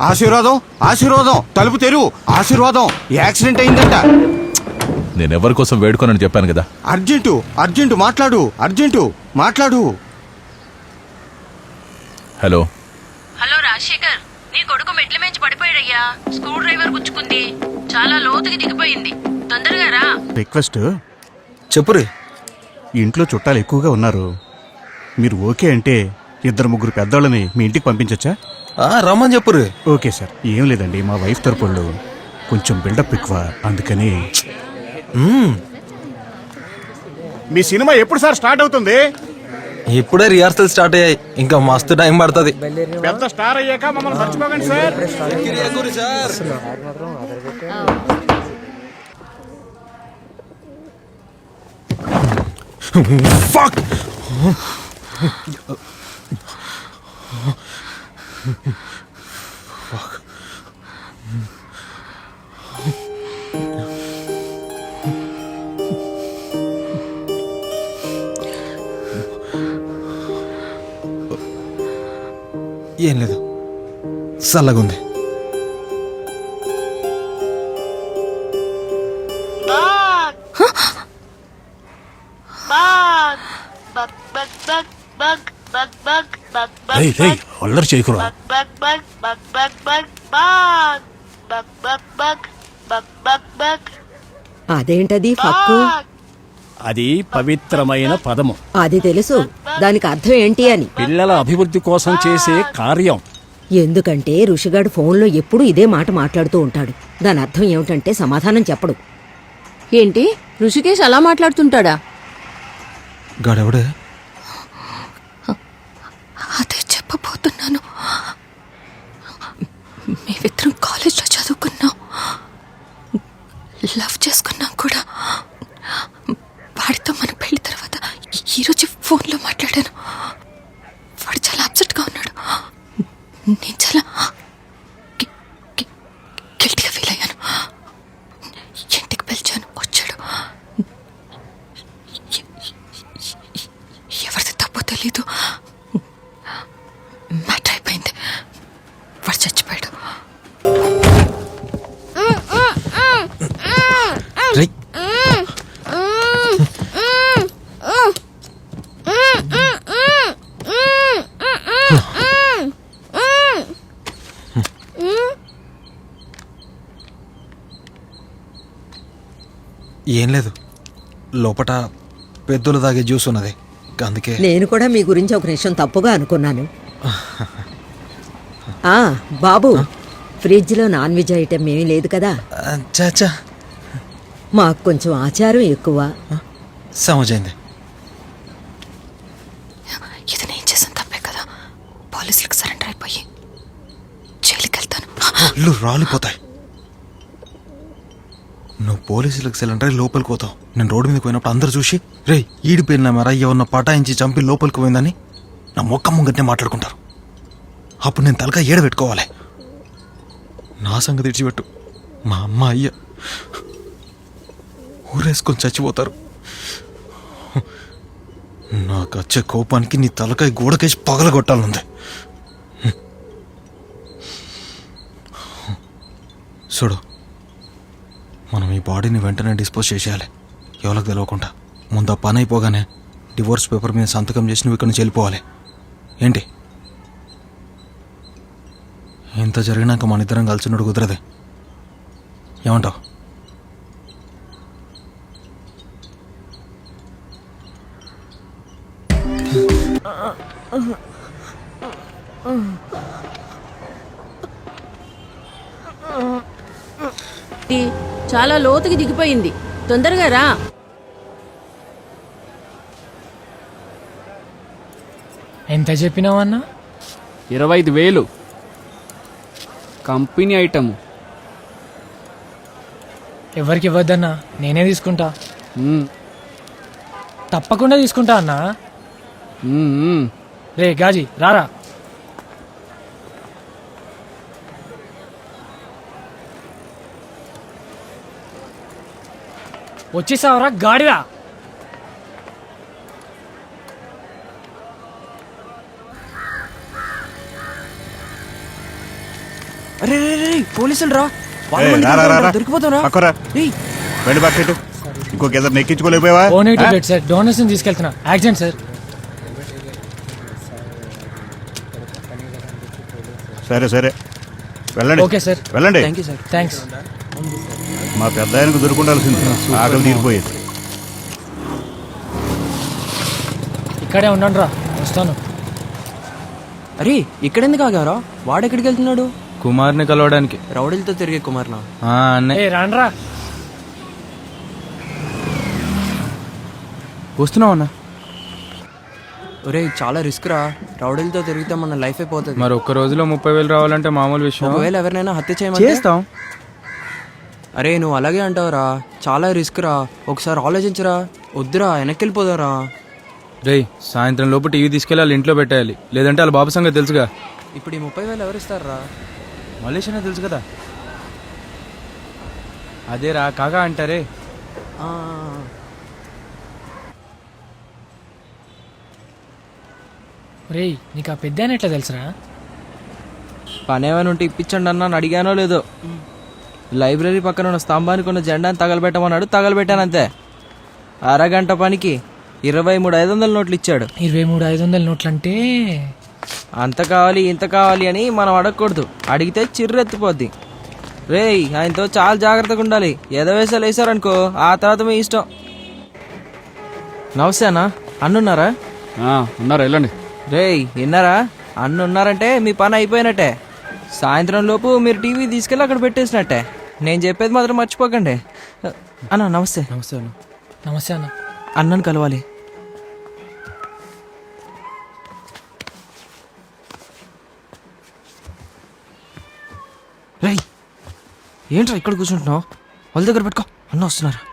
ఆశీర్వాదం ఆశీర్వాదం. తలుపు తెరువు ఆశీర్వాదం. యాక్సిడెంట్ అయిందంట. నేను ఎవరి కోసం వేడుకోనని చెప్పాను కదా? అర్జెంటు అర్జెంటు మాట్లాడు అర్జెంటు మాట్లాడు. హలో. హలో రాజశేఖర్ నీ కొడుకు మెట్ల మించి పడిపోయాడయ్యా. Screw driver గుచ్చుకుంది. చాలా లోతుకి దిగిపోయింది. తొందరగా రా. రిక్వెస్ట్? చెప్పురే. ఇంట్లో చుట్టాలు ఎక్కువగా ఉన్నారు. మీరు ఓకే అంటే ఇద్దరు ముగ్గురు పెద్దోళ్ళని మీ ఇంటికి పంపించచ్చా? ఆ, రమ్మని చెప్పురే ఓకే సార్. ఏం లేదండి మా వైఫ్ తరపుళ్ళు కొంచెం బిల్డప్ ఎక్కువ. అందుకని. మీ సినిమా ఎప్పుడు సార్ స్టార్ట్ అవుతుంది? ఇప్పుడే రిహార్సల్ స్టార్ట్ అయ్యాయి. ఇంకా మస్తు టైం పడుతుంది. పెద్ద స్టార్ అయ్యాక మమ్మల్ని మర్చిపోకండి సార్. Fuck Fuck. ఏం లేదు చల్లగుంది Hey, hey, అల్లరి చేయకురా. అదేంటది ఫక్కు. అది పవిత్రమైన పదము. అది తెలుసు. దానికి అర్థం ఏంటి అని. పిల్లల అభివృద్ధి కోసం చేసే కార్యం. ఎందుకంటే ఋషిగాడు ఫోన్లో ఎప్పుడూ ఇదే మాట మాట్లాడుతూ ఉంటాడు. దాని అర్థం ఏమిటంటే సమాధానం చెప్పడు. ఏంటి? ఋషికేష్ అలా మాట్లాడుతుంటాడా? గాడెవడే అదే చెప్పబోతున్నాను. మేమిద్దరం కాలేజ్లో చదువుకున్నాం. లవ్ చేసుకున్నాం కూడా. వాడితో మన పెళ్ళి తర్వాత ఈరోజు ఫోన్లో మాట్లాడాను. వాడు చాలా అప్సెట్గా ఉన్నాడు. నేను చాలా ఏం లేదు. లోపట పెద్దలు తాగే జ్యూస్ ఉన్నది. అందుకే నేను కూడా మీ గురించి ఒక నిమిషం తప్పుగా అనుకున్నాను. ఆ బాబు ఫ్రిడ్జ్లో నాన్ వెజ్ ఐటెం ఏమీ లేదు కదా? చాచా మాకు కొంచెం ఆచారం ఎక్కువ. సమజైంది. ఇది నేను చేసిన తప్పే కదా? పోలీసులకు సరెండర్ అయిపోయి జైలుకి వెళ్తాను ఇల్లు రాలిపోతాయి. నువ్వు పోలీసులకు సిలిండర్ లోపలికి పోతావు. నేను రోడ్డు మీదకి పోయినప్పుడు అందరు చూసి రే ఈడిపోయిన మరా ఎవరిన పటాయించి చంపి లోపలికి పోయిందని నా మొక్క ముంగట్నే మాట్లాడుకుంటారు. అప్పుడు నేను తలక ఏడ పెట్టుకోవాలి? నా సంగతి ఇడిచిపెట్టు. మా అమ్మ అయ్య. ఊరేసుకొని చచ్చిపోతారు. నాకు వచ్చే కోపానికి నీ తలకాయ గోడకేసి పగలగొట్టాలనుంది. చూడు మనం ఈ బాడీని వెంటనే డిస్పోజ్ చేసేయాలి. ఎవరికి తెలియకుండా ముందు ఆ పని అయిపోగానే డివోర్స్ పేపర్ మీద సంతకం చేసి నువ్వు ఇక్కడ నుంచి వెళ్ళిపోవాలి. ఏంటి? ఇంత జరిగినాక మన ఇద్దరం కలిసి ఉన్నట్టు కుదరదే. ఏమంటావు? చాలా లోతుకి దిగిపోయింది. తొందరగా రా. ఎంత చెప్పినావన్నా? ఇరవై ఐదు వేలు. Company item. ఎవరికి ఇవ్వద్దన్నా? నేనే తీసుకుంటా. మ్మ్. తప్పకుండా తీసుకుంటా అన్నా. మ్మ్, మ్మ్. రే గాజీ రారా. వచ్చేసావరా గాడిరా అరే రే రే పోలీసులు రా. ఏయ్, రా, రా, రా, రా. దొరికిపోతారా పక్కరా. వెళ్ళి బకెట్. ఇంకొక ఇద్దరు ఎక్కించుకోలేకపోయావా? ఓ నెగిటివ్ ఆ? బెడ్ సార్ డోనర్స్ తీసుకెళ్తున్నా. యాక్సిడెంట్ సార్ సరే సరే. వెళ్ళండి. ఓకే సార్ వెళ్ళండి. థ్యాంక్ యూ సార్ థ్యాంక్స్ మా పెద్ద ఆయనకు దొరుకుండాల్సింది. ఆకలి తీరిపోయేది. ఇక్కడే ఉండండి రా వస్తాను. అరే ఇక్కడెందుకు ఆగారా వాడెక్కడికి వెళ్తున్నాడు? కుమార్ని కలవడానికి. రౌడీలతో తిరిగే కుమార్నా? ఆ, అన్నే ఏ రాండ్రా. వస్తున్నావు అన్న. ఒరే చాలా రిస్క్ రా. రౌడీలతో తిరిగితే మన లైఫ్ అయిపోతుంది మరి ఒక్క రోజులో ముప్పై వేలు రావాలంటే మామూలు విషయం. ఒకవేళ ఎవరినైనా హత్య చేయమంటే? చేస్తాం. అరే నువ్వు అలాగే అంటావురా. చాలా రిస్క్ రా ఒకసారి ఆలోచించరా. వద్దురా వెనక్కి వెళ్ళిపోదారా రేయ్ సాయంత్రం లోపు టీవీ తీసుకెళ్ళి వాళ్ళ ఇంట్లో పెట్టేయాలి. లేదంటే వాళ్ళ బాబు సంగతి తెలుసుగా. ఇప్పుడు ఈ ముప్పై వేలు ఎవరు ఇస్తారా మలేషియా తెలుసు కదా. అదేరా కాకా అంటారే. రేయ్ నీకు ఆ పెద్ద ఎట్లా తెలుసురా? పని ఏమైనా ఉంటే ఇప్పించండి అన్న అని అడిగానో లేదో. లైబ్రరీ పక్కన ఉన్న స్తంభానికి ఉన్న జెండాని తగలబెట్టమన్నాడు. తగలబెట్టాను అంతే అరగంట పనికి ఇరవై మూడు ఐదు వందల నోట్లు ఇచ్చాడు. ఇరవై మూడు ఐదు వందల నోట్లు అంటే అంత కావాలి ఇంత కావాలి అని మనం అడగకూడదు. అడిగితే చిర్రెత్తిపోద్ది. రేయ్ ఆయనతో చాలా జాగ్రత్తగా ఉండాలి. ఎదవేసాలు వేసారనుకో ఆ తర్వాత మీ ఇష్టం. నమస్తే అన్న అన్నున్నారా ఉన్నారు వెళ్ళండి. రేయ్ విన్నారా? అన్న ఉన్నారంటే మీ పని అయిపోయినట్టే. సాయంత్రం లోపు మీరు టీవీ తీసుకెళ్ళి అక్కడ పెట్టేసినట్టే. నేను చెప్పేది మాత్రం మర్చిపోకండి. అన్న నమస్తే. నమస్తే అన్న. నమస్తే అన్న. అన్నను కలవాలి. రేయ్ ఏంట్రా ఇక్కడ కూర్చుంటున్నావు? వాళ్ళ దగ్గర పెట్టుకో. అన్న వస్తున్నారు?